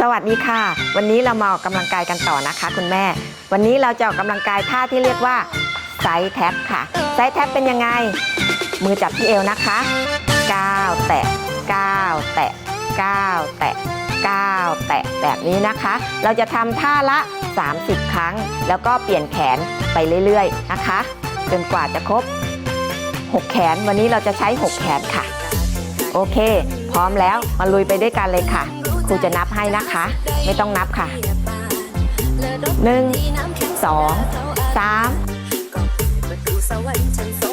สวัสดีค่ะ วันนี้เรามาออกกำลังกายกันต่อนะคะ คุณแม่ วันนี้เราจะออกกำลังกายท่าที่เรียกว่าไซส์แท็บค่ะ ไซส์แท็บเป็นยังไง มือจับที่เอวนะคะก้าวแตะก้าวแตะก้าวแตะก้าวแตะแบบนี้นะคะ เราจะทำท่าละ 30 ครั้ง แล้วก็เปลี่ยนแขนไปเรื่อยๆนะคะจนกว่าจะครบ 6 แขน วันนี้เราจะใช้ 6 แขนค่ะ โอเค พร้อมแล้วมาลุยไปด้วยกันเลยค่ะ ครูจะนับให้นะคะ ไม่ต้องนับค่ะ 1 2 3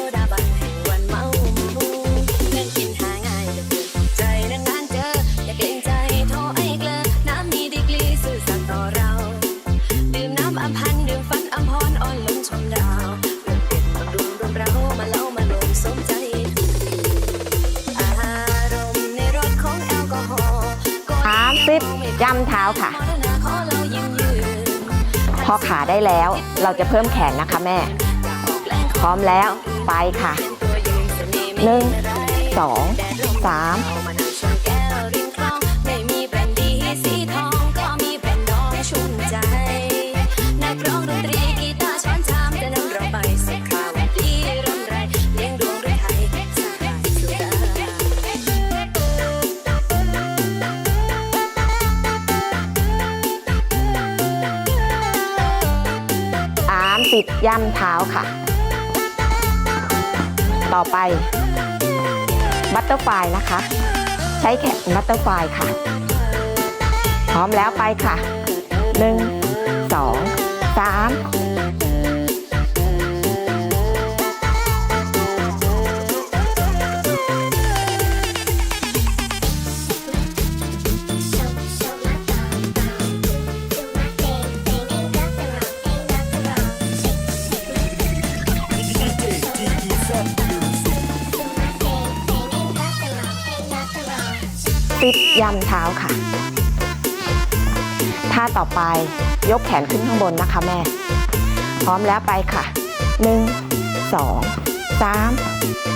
ค่ะ พอขาได้แล้วเราจะเพิ่มแขนนะคะแม่ พร้อมแล้วไปค่ะ 1 2 3ิทธิ์ย่ำเท้าค่ะ ต่อไปบัตเตอร์ไฟนะคะ ใช้แขนบัตเตอร์ไฟค่ะ พร้อมแล้วไปค่ะ 1 2 3 ย่ำเท้าค่ะ ท่าต่อไปยกแขนขึ้นข้างบนนะคะแม่ พร้อมแล้วไปค่ะ 1 2 3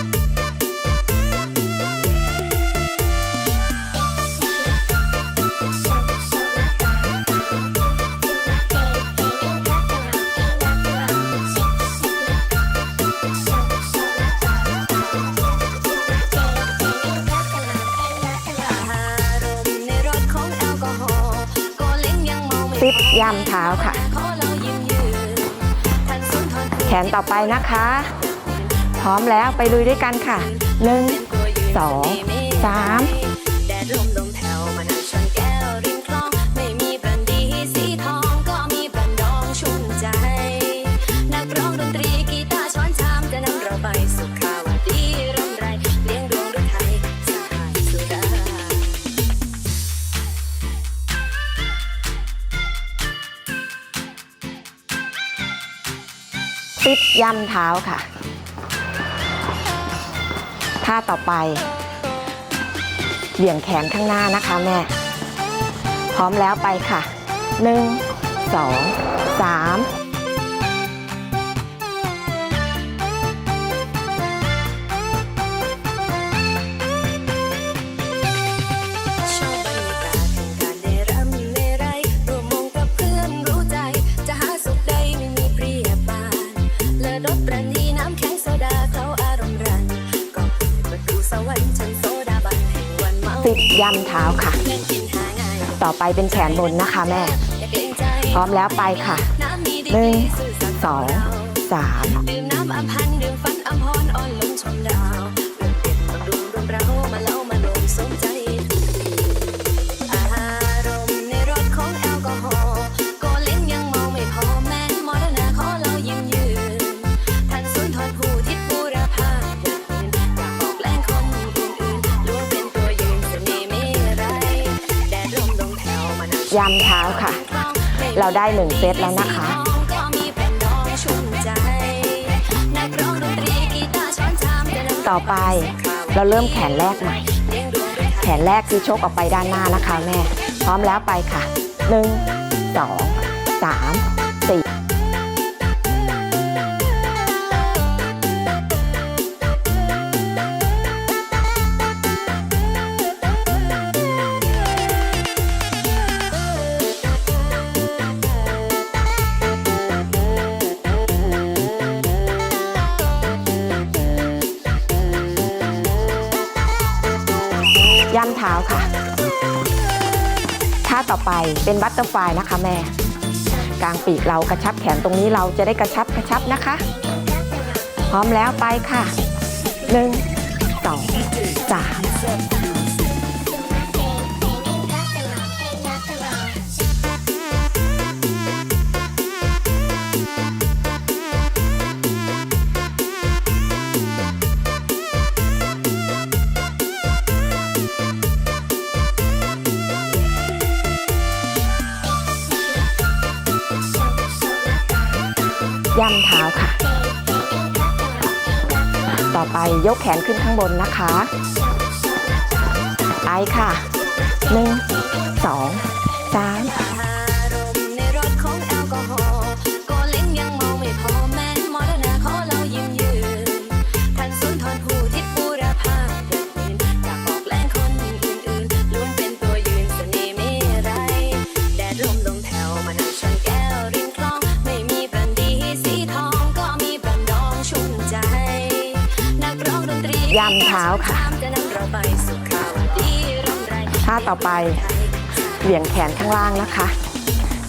ซิปยามเท้าค่ะ แขนต่อไปนะคะ พร้อมแล้วไปลุยด้วยกันค่ะ 1 2 3 ซิดย่ำเท้าค่ะ ท่าต่อไป เหวี่ยงแขนข้างหน้านะคะแม่ พร้อมแล้วไปค่ะหนึ่งสองสาม สิบย่ำเท้าค่ะ ต่อไปเป็นแขนบนนะคะแม่ พร้อมแล้วไปค่ะน้ำมีดีหนึ่งซื่อสัตย์สต่องสาม ยามเช้าค่ะ เราได้หนึ่งเซตแล้วนะคะต่อไปเราเริ่มแขนแรกใหม่ แขนแรกคือชกออกไปด้านหน้านะคะแม่ พร้อมแล้วไปค่ะ 1 2 3 4 ย่ำเท้าค่ะ ท่าต่อไปเป็นบัตเตอร์ไฟนะคะแม่ กลางปีกเรากระชับแขนตรงนี้เราจะได้กระชับกระชับนะคะ พร้อมแล้วไปค่ะหนึ่งสองสาม ค่ะ ต่อไปยกแขนขึ้นข้างบนนะคะไอค่ะ 1 2 3 ย่ำเท้าค่ะท่าต่อไปเหวี่ยงแขนข้างล่างนะคะ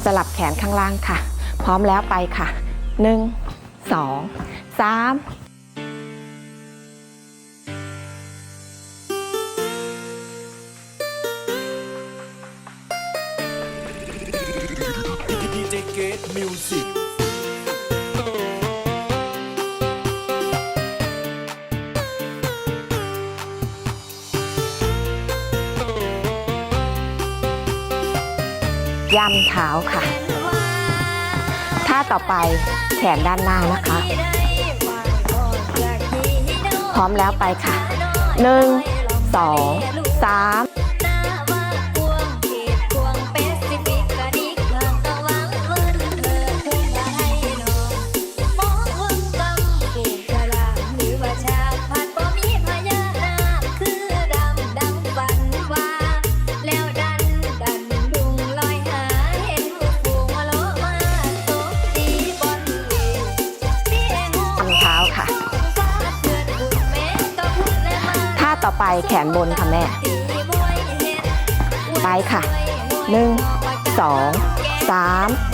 สลับแขนข้างล่างค่ะ พร้อมแล้วไปค่ะหนึ่งสองสามดีเจเกตมิวสิก ย่ำเท้าค่ะ ท่าต่อไปแขนด้านหน้านะคะ พร้อมแล้วไปค่ะหนึ่งสองสาม อไปแขนบนค่ะแม่ ไปค่ะ 1 2 3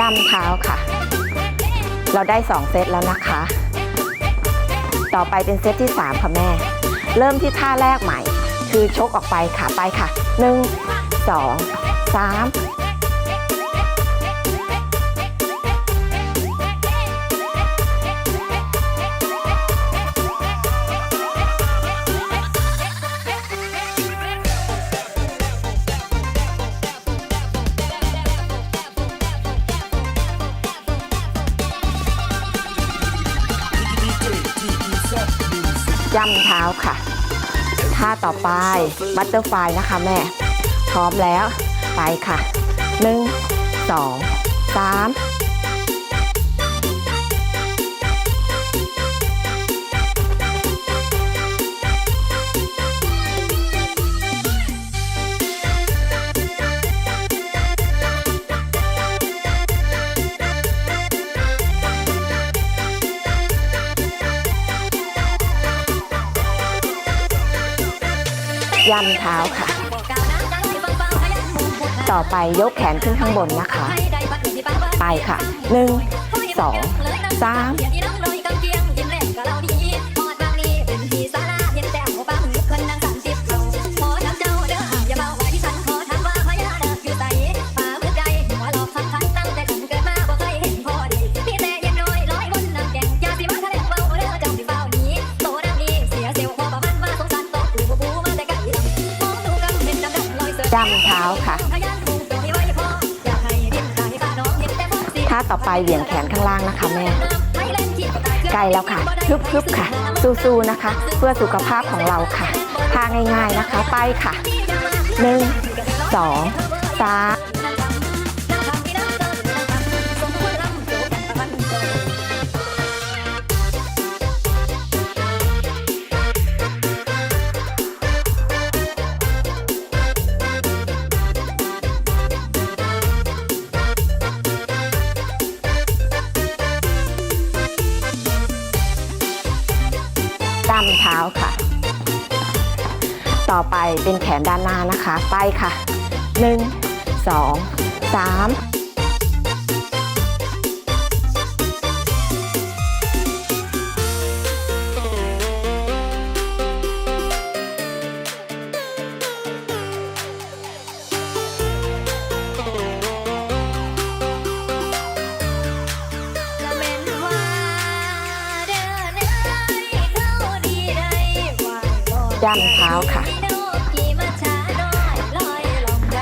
ย่ำเท้าค่ะ เราได้ 2 เซตแล้วนะคะ ต่อไปเป็นเซตที่ 3 ค่ะแม่ เริ่มที่ท่าแรกใหม่ คือชกออกไปค่ะไปค่ะ 1 2 3 ท่าต่อไปบัตเตอร์ไฟนะคะแม่ พร้อมแล้ว ไปค่ะ 1 2 3 ย่ำเท้าค่ะ ต่อไปยกแขนขึ้นข้างบนนะคะ ไปค่ะ 1 2 3 ต่อไปเหวี่ยงแขนข้างล่างนะคะแม่ใกล้แล้วค่ะฮึบๆค่ะ สู้ๆนะคะ เพื่อสุขภาพของเราค่ะท่าง่ายๆนะคะ ไปค่ะหนึ่งสองสามามเท้าค่ะ ต่อไปเป็นแขนด้านหน้านะคะ ไปค่ะ 1 2 3 ย่างเท้าค่ะ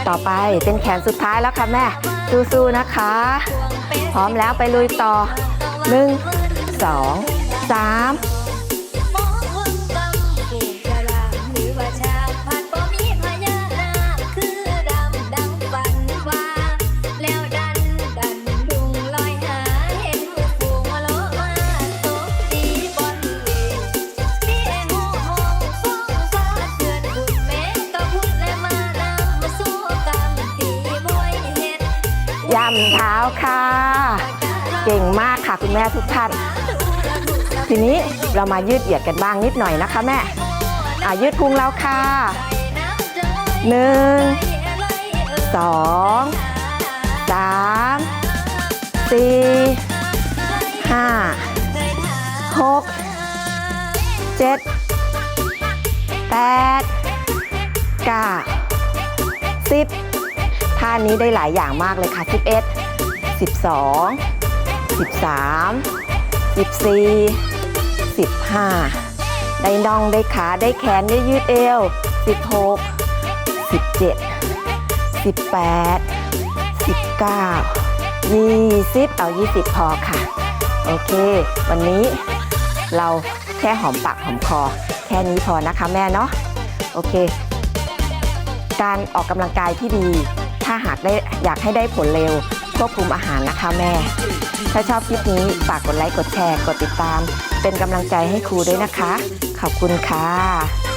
ต่อไปเป็นแขนสุดท้ายแล้วค่ะแม่สู้ๆนะคะ พร้อมแล้วไปลุยต่อ 1 2 3ำเท้าค่ะ เก่งมากค่ะคุณแม่ทุกท่าน ทีนี้เรามายืดเหยียดกันบ้างนิดหน่อยนะคะแม่อ่ายืดพุงแล้วค่ะหนึ่งสองสามสี่ห้าหกเจ็ดแปดเก้าสิบ ท่านี้ได้หลายอย่างมากเลยค่ะสิบเอ็ดสิบสองสิบสามสิบสี่สิบห้าได้น่องได้ขาได้แขนได้ยืดเอว 16 17 18 19 20 เอา 20 พอค่ะ โอเค วันนี้เราแค่หอมปากหอมคอ แค่นี้พอนะคะแม่เนาะ โอเค การออกกำลังกายที่ดี ถ้าหากได้อยากให้ได้ผลเร็วควบคุมอาหารนะคะแม่ ถ้าชอบคลิปนี้ฝากกดไลค์กดแชร์ กดติดตาม เป็นกำลังใจให้ครูด้วยนะคะ ขอบคุณค่ะ